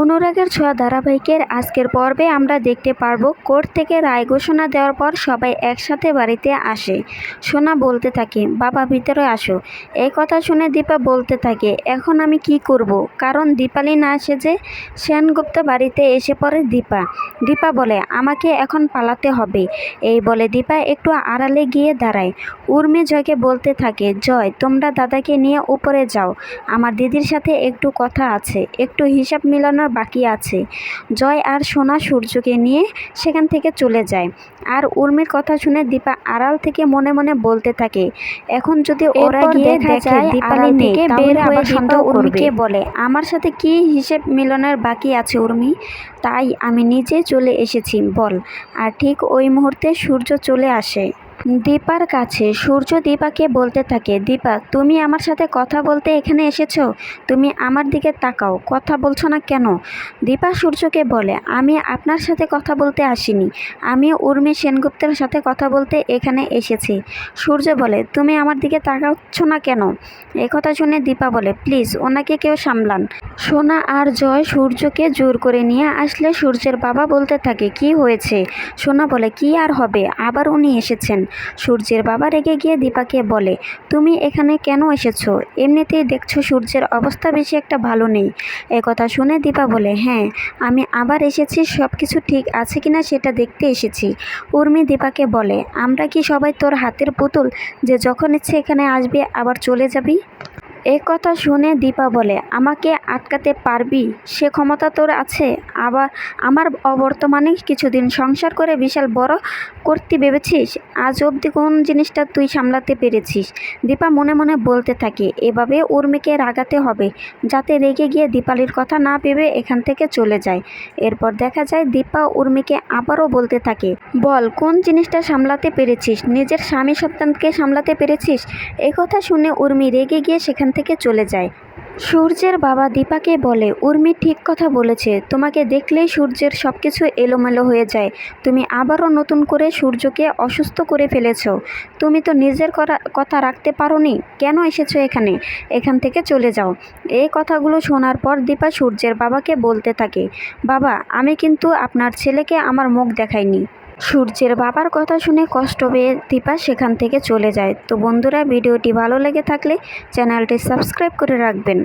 অনুরাগের ছোঁয়া ধারাবাহিকের আজকের পর্বে আমরা দেখতে পারব, কোর্ট থেকে রায় ঘোষণা দেওয়ার পর সবাই একসাথে বাড়িতে আসে। সোনা বলতে থাকে, বাবা, ভিতরে আসো। এই কথা শুনে দীপা বলতে থাকে, এখন আমি কি করব? কারণ দীপালি না আসে যে সেনগুপ্ত বাড়িতে এসে পড়ে দীপা। দীপা বলে, আমাকে এখন পালাতে হবে। এই বলে দীপা একটু আড়ালে গিয়ে দাঁড়ায়। উর্মি জয়কে বলতে থাকে, জয়, তোমরা দাদাকে নিয়ে উপরে যাও। আমার দিদির সাথে একটু কথা আছে। একটু হিসাব মিলানোর বাকি আছে। জয় আর সোনা সূর্যকে নিয়ে সেখান থেকে চলে যায়। আর উর্মির কথা শুনে দীপা আড়াল থেকে মনে মনে বলতে থাকে এখন যদি ওরা গিয়ে দেখা যায় দীপালি থেকে বের হয়ে দীপা উর্মিকে বলে আমার সাথে কি হিসেব মিলনের বাকি আছে উর্মি? তাই আমি নিজে চলে এসেছি বল। আর ঠিক ওই মুহূর্তে সূর্য চলে আসে। দীপার কাছে, সূর্য দীপাকে বলতে থাকে, দীপা, তুমি আমার সাথে কথা বলতে এখানে এসেছ? তুমি আমার দিকে তাকাও, কথা বলছো না কেন? দীপা সূর্যকে বলে, আমি আপনার সাথে কথা বলতে আসিনি। আমি উর্মি সেনগুপ্তের সাথে কথা বলতে এখানে এসেছি। সূর্য বলে, তুমি আমার দিকে তাকাচ্ছ না কেন? একথা শুনে দীপা বলে, প্লিজ, ওনাকে কেউ সামলান। সোনা আর জয় সূর্যকে জোর করে নিয়ে আসলে সূর্যের বাবা বলতে থাকে, কি হয়েছে? সোনা বলে, কি আর হবে? আবার উনি এসেছেন। সূর্যের বাবা রেগে গিয়ে দীপাকে বলে, তুমি এখানে কেন এসেছ? এমনিতেই দেখছ সূর্যের অবস্থা বেশি একটা ভালো নেই। একথা শুনে দীপা বলে হ্যাঁ আমি আবার এসেছি সব কিছু ঠিক আছে কিনা সেটা দেখতে এসেছি। উর্মি দীপাকে বলে, আমরা কি সবাই তোর হাতের পুতুল যে যখন ইচ্ছে এখানে আসবে আবার চলে যাবি? এ কথা শুনে দীপা বলে, আমাকে আটকাতে পারবি? সে ক্ষমতা তোর আছে। আবার আমার অবর্তমানে কিছুদিন সংসার করে বিশাল বড় করতে ভেবেছিস? আজ অবধি কোন জিনিসটা তুই সামলাতে পেরেছিস? দীপা মনে মনে বলতে থাকে, এভাবে উর্মিকে রাগাতে হবে, যাতে রেগে গিয়ে দীপালির কথা না ভেবে এখান থেকে চলে যায়। এরপর দেখা যায় দীপা উর্মিকে আবারও বলতে থাকে, বল, কোন জিনিসটা সামলাতে পেরেছিস? নিজের স্বামী সন্তানকে সামলাতে পেরেছিস? এই কথা শুনে উর্মি রেগে গিয়ে সেখান থেকে চলে যায়। সূর্যের বাবা দীপাকে বলে, উর্মি ঠিক কথা বলেছে, তোমাকে দেখলেই সূর্যের সব কিছু এলোমেলো হয়ে যায়। তুমি আবারও নতুন করে সূর্যকে অসুস্থ করে ফেলেছ। তুমি তো নিজের কথা রাখতে পারোনি। কেন এসেছ এখানে? এখান থেকে চলে যাও। এই কথাগুলো শোনার পর দীপা সূর্যের বাবাকে বলতে থাকে, বাবা, আমি কিন্তু আপনার ছেলেকে আমার মুখ দেখাইনি। সূর্যের বাবার কথা শুনে কষ্ট পেয়ে দীপা সেখান থেকে চলে যায়। তো বন্ধুরা, ভিডিওটি ভালো লেগে থাকলে চ্যানেলটি সাবস্ক্রাইব করে রাখবেন।